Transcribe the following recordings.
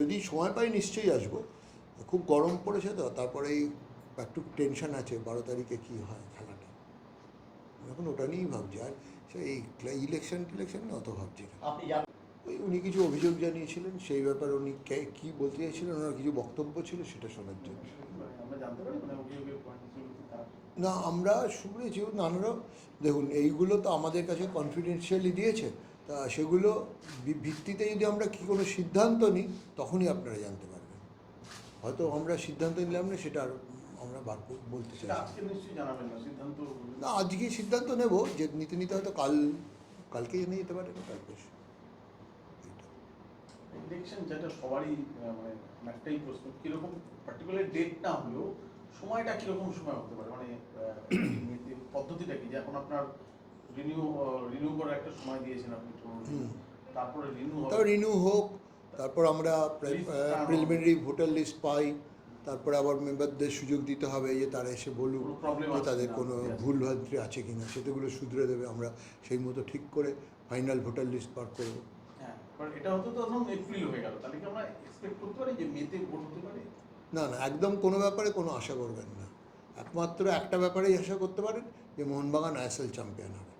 যদি সময় পাই নিশ্চয়ই আসব। খুব গরম পড়েছে তো তারপরে এই একটু টেনশন আছে বারো তারিখে কী হয় খেলাটা। এখন ওটা নিয়েই ভাবছি আর সেই ইলেকশন টিলেকশন নিয়ে অত ভাবছি না। ওই উনি কিছু অভিযোগ জানিয়েছিলেন সেই ব্যাপারে উনি কে- বলতে চাইছিলেন ওনার কিছু বক্তব্য ছিল সেটা শোনার জন্য। না আমরা শুনেছি নানারা দেখুন এইগুলো তো আমাদের কাছে কনফিডেন্সিয়ালি দিয়েছে। তা সেগুলো ভিত্তিতে যদি আমরা কি কোনো সিদ্ধান্ত নিই তখনই আপনারা জানতে পারবেন হয়তো আমরা সিদ্ধান্ত নিলাম না সেটা আর আমরা বার বলতে চাই না। আজকে না সিদ্ধান্ত না নেব যে নিতে নিতে হয়তো কাল কালকে নিয়ে যেতে পারে কাল কালকে। ইলেকশন যেটা সবারই মানে একটাই প্রশ্ন কীরকম পার্টিকুলার ডেট না হলেও সময়টা কীরকম সময় হতে পারে মানে পদ্ধতিটা কি যে এখন আপনার রিনিউ রিনিউ করার একটা সময় দিয়েছেন আপনি তারপরে রিনিউ হোক তারপর আমরা প্রিলিমিনারি ভোটার লিস্ট পাই তারপরে আবার মেম্বারদের সুযোগ দিতে হবে যে তারা এসে বলুক যে তাদের কোনো. ভুল ভ্রান্তি আছে কিনা সেটাগুলো শুধরে দেবে আমরা সেই মতো ঠিক করে ফাইনাল ভোটার লিস্ট পার করব। হ্যাঁ এটা হতো তো তখন এপ্রিল হয়ে গেল তাহলে কি আমরা এক্সপেক্ট করতে পারি যে মেতে ভোট হতে পারে? না না একদম কোনো ব্যাপারে কোনো আশা করবেন না। একমাত্র একটা ব্যাপারেই আশা করতে পারেন যে মোহনবাগান আইএসএল চ্যাম্পিয়ন হবে।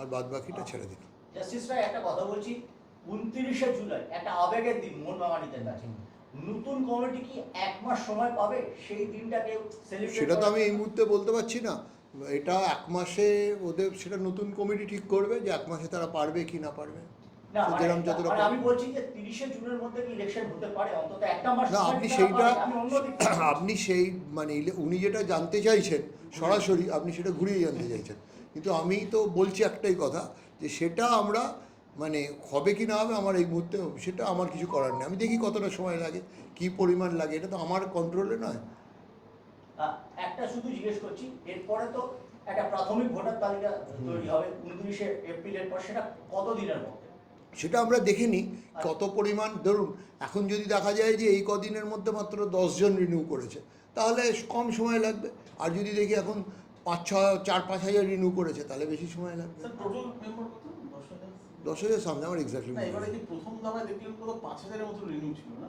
আর বাদ বাকিটা ছেড়ে দিন জাস্টিস রায় একটা কথা বলছি উনত্রিশে জুলাই একটা আবেগের দিন মোহনবাগানিদের কাছে। নতুন কমিটি কি এক মাস সময় পাবে? সেই দিনটাকে সেলিব্রেট সেটা তো আমি এই মুহূর্তে বলতে পারছি না। এটা এক মাসে ওদের সেটা নতুন কমিটি ঠিক করবে যে এক মাসে তারা পারবে কি না পারবে। যেরকম যতটা মানে আমি বলছি যে তিরিশে জুনের মধ্যে কি ইলেকশন হতে পারে? অন্তত একটা মাস না আপনি সেইটা। আপনি সেই মানে উনি যেটা জানতে চাইছেন সরাসরি আপনি সেটা ঘুরিয়ে জানতে চাইছেন। কিন্তু আমি তো বলছি একটাই কথা যে সেটা আমরা মানে হবে কি না হবে আমার এই মুহূর্তে সেটা আমার কিছু করার নেই। আমি দেখি কতটা সময় লাগে কি পরিমাণ লাগে এটা তো আমার কন্ট্রোলে নয়। একটা শুধু জিজ্ঞেস করছি এরপরে তো একটা প্রাথমিক ভোটার তালিকা তৈরি হবে উনত্রিশে এপ্রিলের পর সেটা কতদিনের মধ্যে? সেটা আমরা দেখে নিই কত পরিমাণ ধরুন এখন যদি দেখা যায় যে এই কদিনের মধ্যে মাত্র দশজন রিনিউ করেছে তাহলে কম সময় লাগবে। আর যদি দেখি এখন পাঁচ ছ চার পাঁচ হাজার রিনিউ করেছে তাহলে বেশি সময় লাগবে। দশ হাজার? সামনে আমার এক্স্যাক্টলি প্রথম দাবায় দেখলেন পাঁচ হাজারের মতো রিনিউ ছিল না?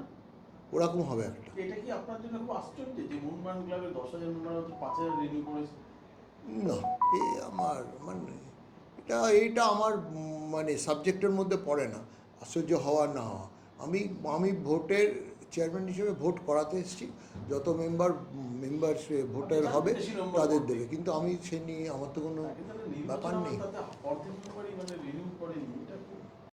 ওরকম হবে একটা। এটা কি আপনার জন্য খুব আশ্চর্য যে মোহনবাগান ক্লাবের দশ হাজার মেম্বার পাঁচ হাজার রিনিউ করেছে? না এ আমার মানে এটা এইটা আমার মানে সাবজেক্টের মধ্যে পড়ে না আশ্চর্য হওয়া না। হওয়া আমি আমি ভোটের চেয়ারম্যান হিসেবে ভোট করাতে এসেছি যত মেম্বার মেম্বার ভোটার হবে তাদের দেবে। কিন্তু আমি সে নিয়ে আমার তো কোনো ব্যাপার নেই।